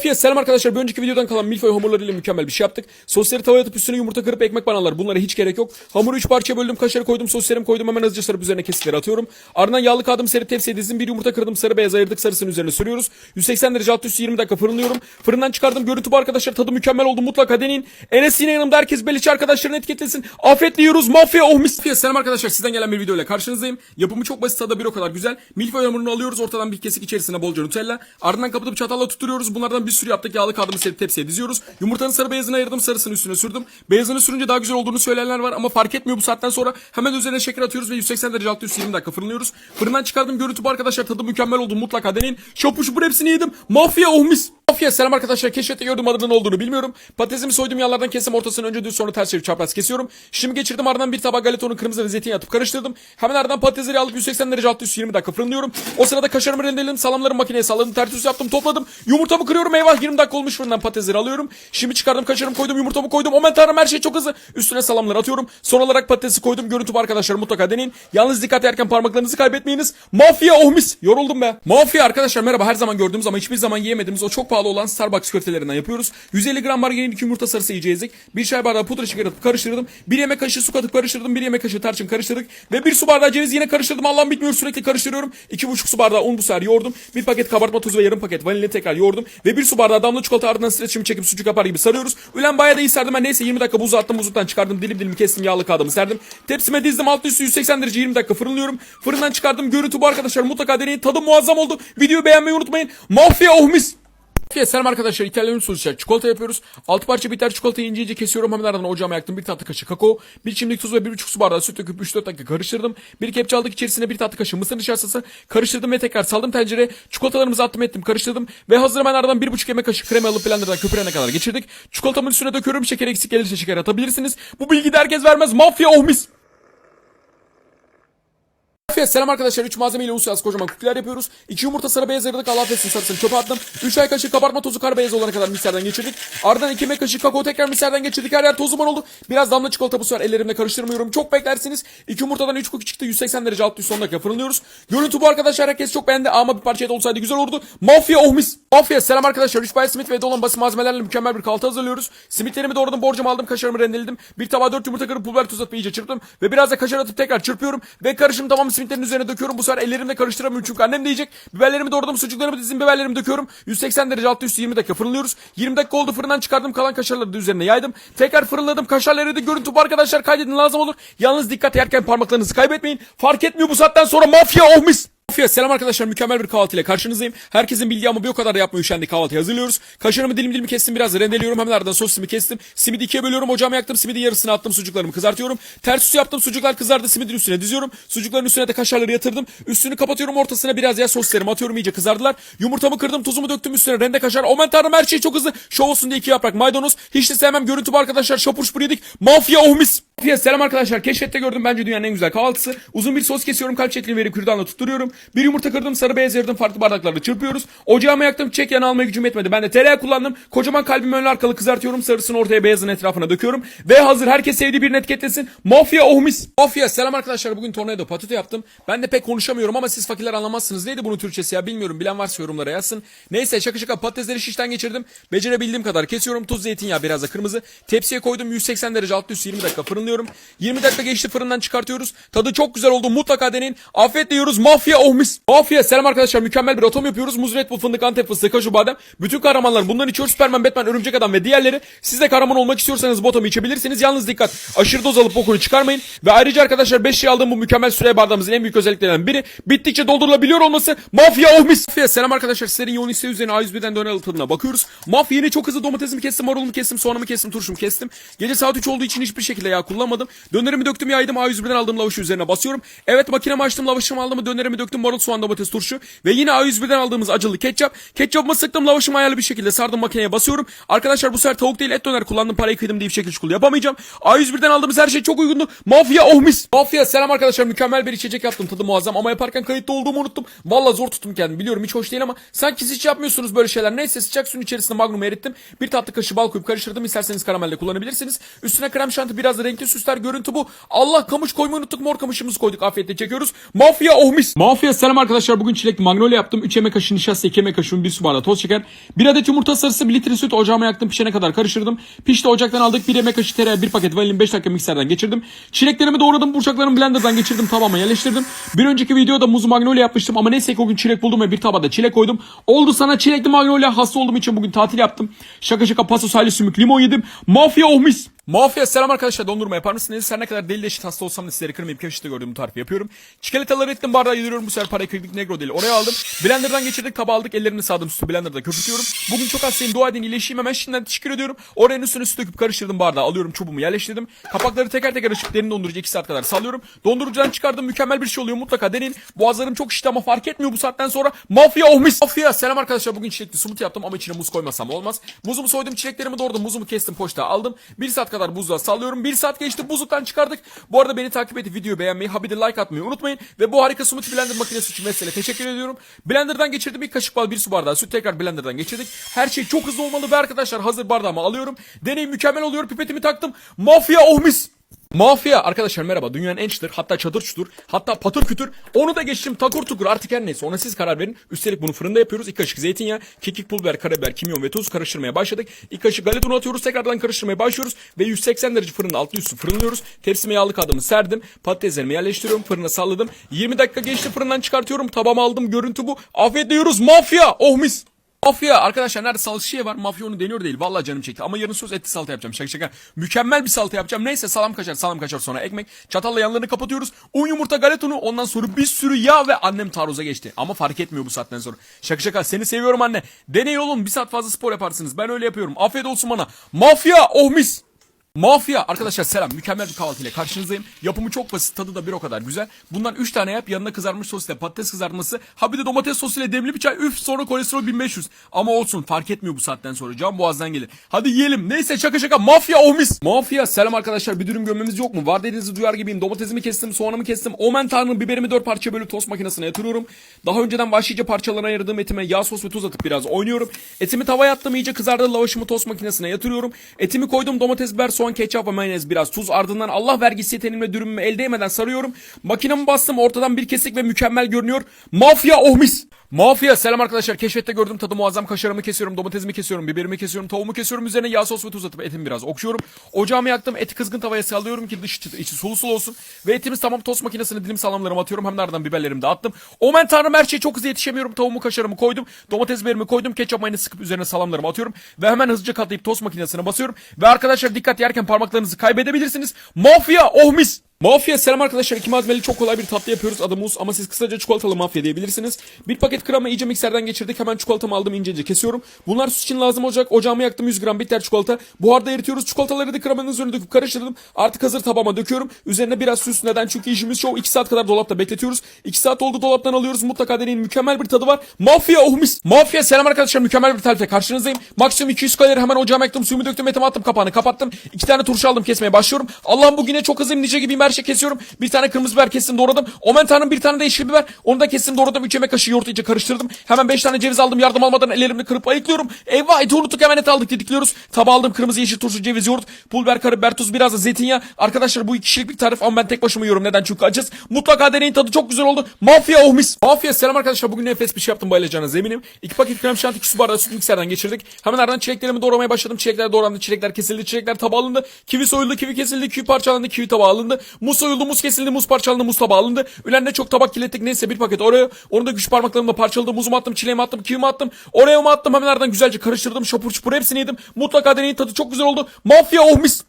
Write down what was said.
Mafya selam arkadaşlar. Bir önceki videodan kalan milföy hamurlarıyla mükemmel bir şey yaptık. Sosları tavaya atıp üstüne yumurta kırıp ekmek banalar. Bunlara hiç gerek yok. Hamuru 3 parçaya böldüm. Kaşarı koydum. Soslarımı koydum. Hemen hızlıca sarıp üzerine kesitleri atıyorum. Ardından yağlı kağıdımı serip tepsiye dizdim. Bir yumurta kırdım. Sarı beyaz ayırdık. Sarısını üzerine sürüyoruz. 180 derece alt üstü 20 dakika fırınlıyorum. Fırından çıkardım. Görüntü bu arkadaşlar. Tadı mükemmel oldu. Mutlaka deneyin. Enes yine yanımda. Herkes Beliçi arkadaşlarını etiketlesin. Afiyetle yiyoruz. Mafya oh mis. Selam arkadaşlar. Sizden gelen bir videoyla karşınızdayım. Yapımı çok basit. Tadı bir o kadar güzel. Milföy hamurunu alıyoruz. Ortadan bir kesik içerisine bolca Nutella. Ardından kapatıp çatalla tutturuyoruz. Bunlardan bir sürü yaptık. Yağlı kağıdımı serip tepsiye diziyoruz. Yumurtanın sarı beyazını ayırdım. Sarısını üstüne sürdüm. Beyazını sürünce daha güzel olduğunu söyleyenler var ama fark etmiyor bu saatten sonra. Hemen üzerine şeker atıyoruz ve 180 derece altı üstü 20 dakika fırınlıyoruz. Fırından çıkardım. Görüntü bu arkadaşlar. Tadı mükemmel oldu. Mutlaka deneyin. Şopu şupur hepsini yedim. Mafya oh mis. Mafya selam arkadaşlar. Keşfette gördüğüm adının olduğunu bilmiyorum. Patatesimi soydum yanlardan kestim ortasını önce düz sonra ters çevirip çapraz kesiyorum. Şimdi geçirdim ardından bir tabak galetonu kırmızı ve zeytinyağı atıp karıştırdım. Hemen ardından patatesleri alıp 180 derece altı üstü 20 dakika fırınlıyorum. O sırada kaşarımı rendeledim. Salamları makineye salladım. Ters yüz yaptım topladım. Yumurtamı kırıyorum. Eyvah 20 dakika olmuş fırından patatesleri alıyorum. Şimdi çıkardım kaşarımı koydum yumurtamı koydum. Aman tanrım her şey çok hızlı. Üstüne salamları atıyorum. Son olarak patatesi koydum. Görüntü bu arkadaşlar mutlaka deneyin. Yalnız dikkat yerken parmaklarınızı kaybetmeyiniz. Mafya oh mis. Yoruldum be. Mafya arkadaşlar merhaba. Her zaman gördüğümüz ama hiçbir zaman yiyemediğimiz o çok pahalı olan Starbucks köftelerinden yapıyoruz. 150 gram margarin 2 yumurta sarısı iyice. Bir çay bardağı pudra atıp karıştırdım. Bir yemek kaşığı su katıp karıştırdım. Bir yemek kaşığı tarçın karıştırdık. Ve bir su bardağı ceviz yine karıştırdım. Allah'ım bitmiyor sürekli karıştırıyorum. 2,5 su bardağı un bu sefer yoğurdum. Bir paket kabartma tozu ve yarım paket vanilya tekrar yoğurdum. Ve bir su bardağı damla çikolata ardından streçimi çekip sucuk yapar gibi sarıyoruz. Ulan bayağı da iyi sardım ben. Neyse 20 dakika buzu attım. Buzluktan çıkardım. Dilim dilim kestim. Yağlı kağıdımı serdim. Tepsime dizdim. Altı üstü 180 derece 20 dakika fırınlıyorum. Fırından çıkardım. Görüntü bu arkadaşlar. Mutlaka deneyin. Tadı muazzam oldu. Videoyu beğenmeyi unutmayın. Mafya oh mis. Mafya selam arkadaşlar İtalyan sosu çikolata yapıyoruz. 6 parça bitter çikolatayı ince ince kesiyorum. Hemen ardından ocağıma yaktım. Bir tatlı kaşığı kakao. Bir çimdik tuz ve 1,5 su bardağı süt döküp 3-4 dakika karıştırdım. Bir kepçe aldık içerisine bir tatlı kaşığı mısır nişastası. Karıştırdım ve tekrar saldım tencereye. Çikolatalarımızı attım ettim karıştırdım. Ve hazır hemen ardından 1,5 yemek kaşığı krema alıp blenderdan köpürene kadar geçirdik. Çikolatamın üstüne döküyorum. Şeker eksik gelirse şeker atabilirsiniz. Bu bilgi de herkes vermez. Mafya oh mis. Afiyet selam arkadaşlar 3 malzemeyle uluslararası kocaman kukiler yapıyoruz. 2 yumurta sarı beyaz ayırdık Allah affetsin sarısını çöpe attım. 3 ay kaşığı kabartma tozu kar beyaz olana kadar mikserden geçirdik. Ardından 2 yemek kaşığı kakao tekrar mikserden geçirdik. Her yer toz duman oldu. Biraz damla çikolata bu sefer ellerimle karıştırmıyorum. Çok beklersiniz. 2 yumurtadan 3 kuki çıktı 180 derece alt üst son dakika fırınlıyoruz. Görüntü bu arkadaşlar herkes çok beğendi ama bir parça et olsaydı güzel olurdu. Mafya oh mis. Mafya selam arkadaşlar 3 bay simit ve evde olan basit malzemelerle mükemmel bir kahvaltı hazırlıyoruz. Simitlerimi doğradım borcamı aldım kaşarımı rendeledim. Bir tabağa 4 yumurta kırıp pul biber tuz atıp iyice çırptım. Ve biraz da kaşar atıp tekrar çırpıyorum. Ve karışım tamamı simitlerin üzerine döküyorum. Bu sefer ellerimle karıştıramıyorum çünkü annem de yiyecek. Biberlerimi doğradım, sucuklarımı dizdim, biberlerimi döküyorum. 180 derece altı üstü 20 dakika fırınlıyoruz. 20 dakika oldu fırından çıkardım kalan kaşarları da üzerine yaydım. Tekrar fırınladım. Kaşarları da görüntü bu arkadaşlar kaydedin lazım olur. Yalnız dikkat yerken parmaklarınızı kaybetmeyin. Fark etmiyor bu saatten sonra mafya oh mis. Mafya selam arkadaşlar mükemmel bir kahvaltı ile karşınızdayım. Herkesin bildiği ama bir o kadar da yapmaya üşendiği kahvaltıyı hazırlıyoruz. Kaşarımı dilim dilim kestim biraz rendeliyorum hemen ardından sosisimi kestim. Simidi ikiye bölüyorum ocağıma yaktım simidin yarısını attım sucuklarımı kızartıyorum. Ters üstü yaptım sucuklar kızardı simidin üstüne diziyorum. Sucukların üstüne de kaşarları yatırdım. Üstünü kapatıyorum ortasına biraz yağ soslarımı atıyorum iyice kızardılar. Yumurtamı kırdım tuzumu döktüm üstüne rende kaşar. Aman tanrım her şey çok hızlı. Şov olsun diye iki yaprak maydanoz. Hiç de sevmem görüntü bu arkadaşlar şapur şupur yedik. Mafya oh. Mafya selam arkadaşlar keşfette gördüm bence dünyanın en güzel kahvaltısı. Uzun bir sos kesiyorum kalp şeklini verip kürdanla tutturuyorum. Bir yumurta kırdım sarı beyaz yardım farklı bardaklarda çırpıyoruz. Ocağıma yaktım çek yanı almaya gücüm yetmedi. Ben de tereyağı kullandım. Kocaman kalbimi önlü arkalı kızartıyorum. Sarısını ortaya beyazın etrafına döküyorum. Ve hazır herkes sevdiği birini etiketlesin. Mafya oh mis. Mafya selam arkadaşlar bugün tornado patato yaptım. Ben de pek konuşamıyorum ama siz fakirler anlamazsınız. Neydi bunun Türkçesi ya bilmiyorum. Bilen varsa yorumlara yazsın. Neyse şaka şaka patatesleri şişten geçirdim. Becerebildiğim kadar kesiyorum. Tuz zeytinyağı biraz da kırmızı. Tepsiye koydum 180 derece alt üst 20 dakika fırınlıyorum. 20 dakika geçti fırından çıkartıyoruz. Tadı çok güzel oldu mutlaka deneyin. Afiyetle yiyoruz. Mafya oh mis. Mafya selam arkadaşlar mükemmel bir atom yapıyoruz. Muz, Red Bull, fındık, antep fıstığı, kaju, badem. Bütün kahramanlar bundan içiyor. Superman, Batman, Örümcek Adam ve diğerleri. Siz de kahraman olmak istiyorsanız bu atomu içebilirsiniz. Yalnız dikkat. Aşırı doz alıp bokunu çıkarmayın. Ve ayrıca arkadaşlar 5 şey aldığım bu mükemmel süre bardağımızın en büyük özelliklerinden biri. Bittikçe doldurulabiliyor olması. Mafya oh mis. Mafya selam arkadaşlar. Sizlerin yoğun isteği üzerine A101'den döner tadına bakıyoruz. Mafya yine çok hızlı domatesimi kestim, marulumu kestim, soğanımı kestim, turşumu kestim. Gece saat 3 olduğu için hiçbir şekilde yağ kullanmadım. Dönerimi döktüm yaydım. A101'den aldığım lavaşı üzerine basıyorum. Evet makinemi açtım lavaşımı aldım. Dönerimi döktüm marul, soğan, domates, turşu. Ve yine A101'den aldığımız acılı ketçap. Ketçapımı sıktım lavaşımı ayarlı bir şekilde sardım makineye basıyorum. Arkadaşlar bu sefer tavuk değil et döner kullandım parayı kıydım diye bir şekilde yapamayacağım. A101'den aldığımız her şey çok uygundu. Mafya oh mis. Mafya selam arkadaşlar mükemmel bir içecek yaptım tadı muazzam ama yaparken kayıtlı olduğumu unuttum. Valla zor tuttum kendimi biliyorum hiç hoş değil ama sanki siz hiç yapmıyorsunuz böyle şeyler. Neyse sıcak suyun içerisinde magnumu erittim. Bir tatlı kaşığı bal koyup karıştırdım. İsterseniz karamelle kullanabilirsiniz. Üstüne krem şanti biraz da renk renkli süsler görüntü bu. Allah kamış koymayı unuttuk. Mor kamışımızı koyduk. Afiyetle çekiyoruz. Mafya oh mis. Mafya selam arkadaşlar. Bugün çilekli magnolia yaptım. 3 yemek kaşığı nişasta, 2 yemek kaşığı 1 su bardağı toz şeker. 1 adet yumurta sarısı, 1 litre süt ocağıma yaktım. Pişene kadar karıştırdım. Pişti ocaktan aldık. 1 yemek kaşığı tereyağı, 1 paket vanilin 5 dakika mikserden geçirdim. Çileklerimi doğradım. Burçaklarımı blenderdan geçirdim. Tavama yerleştirdim. Bir önceki videoda muzu magnolia yapmıştım ama neyse ki o gün çilek buldum ve bir tabada çilek koydum. Oldu sana çilekli magnolia hasta olduğum için bugün tatil yaptım. Şaka şaka paso sahili sümük limon yedim. Mafya oh mis. Mafya selam arkadaşlar dondurma yapar mısınız? Her ne kadar deli eşit hasta olsam da sizleri kırmayıp köşede gördüğüm bu tarifi yapıyorum. Çikolataları ettim bardağa yediriyorum bu sefer parayı kırdık negro deli. Oraya aldım. Blenderdan geçirdik tabağı aldık ellerimi sağdım sütü blenderda köpürtüyorum. Bugün çok hastayım dua edin iyileşeyim hemen şimdiden teşekkür ediyorum. Oraya üstüne süt döküp karıştırdım bardağa alıyorum çubuğumu yerleştirdim. Kapakları teker teker açıp derin dondurucu 2 saat kadar sallıyorum. Dondurucudan çıkardım mükemmel bir şey oluyor mutlaka deneyin. Boğazlarım çok şişti ama fark etmiyor bu saatten sonra. Mafya oh mis. Mafya selam arkadaşlar bugün çilekli smoothie yaptım ama içine muz koymasam olmaz. Muzumu soydum çileklerimi doğradım muzumu kestim poşta aldım. 1 saat kadar buzluğa sallıyorum. 1 saat geçti buzluktan çıkardık. Bu arada beni takip edip videoyu beğenmeyi, habide like atmayı unutmayın. Ve bu harika smoothie blender makinesi için mesele teşekkür ediyorum. Blenderdan geçirdim bir kaşık bal, bir su bardağı süt tekrar blenderdan geçirdik. Her şey çok hızlı olmalı ve arkadaşlar hazır bardağımı alıyorum. Deneyim mükemmel oluyor. Pipetimi taktım. Mafya oh. Mafya arkadaşlar merhaba. Dünyanın en çıtır hatta çadır çutur hatta patır kütür. Onu da geçtim takur tukur. Artık her neyse ona siz karar verin. Üstelik bunu fırında yapıyoruz. İlk kaşık zeytinyağı kekik pul biber karabiber kimyon ve tuz karıştırmaya başladık. İlk kaşık galeta unu atıyoruz tekrardan karıştırmaya başlıyoruz ve 180 derece fırında altlı üstü fırınlıyoruz. Tepsime yağlı kağıdımı serdim patateslerimi yerleştiriyorum fırına salladım. 20 dakika geçti fırından çıkartıyorum tabağıma aldım. Görüntü bu. Afiyetle yiyoruz mafya! Oh mis Mafya arkadaşlar nerede? Salça şey var. Mafya onu deniyor değil. Vallahi canım çekti. Ama yarın söz etli salata yapacağım. Şaka şaka. Mükemmel bir salata yapacağım. Neyse salam kaçar salam kaçar sonra. Ekmek. Çatalla yanlarını kapatıyoruz. Un yumurta galet unu. Ondan sonra bir sürü yağ ve annem taarruza geçti. Ama fark etmiyor bu saatten sonra. Şaka şaka. Seni seviyorum anne. Deney olun. Bir saat fazla spor yaparsınız. Ben öyle yapıyorum. Afiyet olsun bana. Mafya oh mis Mafya arkadaşlar selam mükemmel bir kahvaltı ile karşınızdayım. Yapımı çok basit tadı da bir o kadar güzel. Bundan 3 tane yap yanına kızarmış sos ile patates kızartması. Ha bir de domates sosu ile demli bir çay üf sonra kolesterol 1500. Ama olsun fark etmiyor bu saatten sonra can boğazdan gelir. Hadi yiyelim neyse şaka şaka mafya oh mis. Mafya selam arkadaşlar bir dürüm gömmemiz yok mu? Var dediğinizi duyar gibiyim domatesimi kestim soğanımı kestim. Omen tanrım biberimi 4 parça bölüp tost makinesine yatırıyorum. Daha önceden vahşice parçalara ayırdığım etime yağ sos ve tuz atıp biraz oynuyorum. Etimi tavaya attım iyice kızardı lavaşımı tost makinesine yatırıyorum. Etimi koydum domates biber soğan ketçap ve mayonez biraz tuz ardından Allah vergisi yeteneğimle dürümümü el değmeden sarıyorum. Makinemi bastım ortadan bir kesik ve mükemmel görünüyor. Mafya oh mis. Mafya selam arkadaşlar keşfette gördüm tadı muazzam kaşarımı kesiyorum domatesimi kesiyorum biberimi kesiyorum tavuğumu kesiyorum üzerine yağ sos ve tuz atıp etimi biraz okşuyorum. Ocağımı yaktım eti kızgın tavaya sallıyorum ki çıtı içi sulu sulu olsun. Ve etimiz tamam tost makinesine dilim salamlarımı atıyorum hem de ardından biberlerimi de attım. Omen tanrım her şey çok hızlı yetişemiyorum tavuğumu kaşarımı koydum. Domates biberimi koydum ketçap mayonez sıkıp üzerine salamlarımı atıyorum. Ve hemen hızlıca katlayıp tost makinesine basıyorum. Ve arkadaşlar dikkat yerken parmaklarınızı kaybedebilirsiniz. Mafya oh mis. Mafya selam arkadaşlar iki malzemeli çok kolay bir tatlı yapıyoruz adı muz ama siz kısaca çikolatalı mafya diyebilirsiniz. Bir paket krema iyice mikserden geçirdik hemen çikolatamı aldım ince ince kesiyorum. Bunlar süs için lazım olacak ocağımı yaktım 100 gram bitter çikolata. Buharda eritiyoruz çikolataları da kremanın üzerine döküp karıştırdım. Artık hazır tabağıma döküyorum. Üzerine biraz süs neden çünkü işimiz çoğu 2 saat kadar dolapta bekletiyoruz. 2 saat oldu dolaptan alıyoruz mutlaka deneyin mükemmel bir tadı var. Mafya oh mis. Mafya selam arkadaşlar mükemmel bir tarifle karşınızdayım. Maksimum 200 kalori hemen ocağıma yaktım suyumu döktüm etimi attım kapağını kapattım. 2 tane turşu aldım kesmeye başlıyorum. Allah'ım bugüne çok hızlıyım nice gibiyim her şey kesiyorum. Bir tane kırmızı biber kestim doğradım. Omen tanrım bir tane de yeşil biber. Onu da kestim doğradım. 3 yemek kaşığı yoğurt iyice karıştırdım. Hemen 5 tane ceviz aldım. Yardım almadan ellerimle kırıp ayıklıyorum. Eyvah eti unuttuk hemen et aldık didikliyoruz. Tabağı aldım kırmızı yeşil turşu ceviz yoğurt. Pul biber karabiber tuz biraz da zeytinyağı. Arkadaşlar bu iki kişilik bir tarif ama ben tek başıma yiyorum. Neden? Çünkü acız. Mutlaka deneyin tadı çok güzel oldu. Mafya oh mis. Mafya selam arkadaşlar bugün nefes bir şey yaptım bayılacağınız eminim. 2 paket krem şanti 2 su bardağı süt mikserden geçirdik. Hemen ardından çileklerimi doğramaya başladım. Çilekler doğrandı. Çilekler kesildi. Çilekler tabağa alındı. Kivi soyuldu. Kivi kesildi. Kivi parçalandı. Kivi tabağa alındı. Muz soyuldu. Muz kesildi. Muz parçalandı. Muz tabağa alındı. Ülen'de çok tabak kirlettik. Neyse bir paket oraya. Onu da güç parmaklarımla parçaladım. Muzumu attım. Çileğimi attım. Kivimi attım. Oraya mı attım. Hemen ardından güzelce karıştırdım. Şapur çupur hepsini yedim. Mutlaka deneyin tadı çok güzel oldu. Mafya oh mis.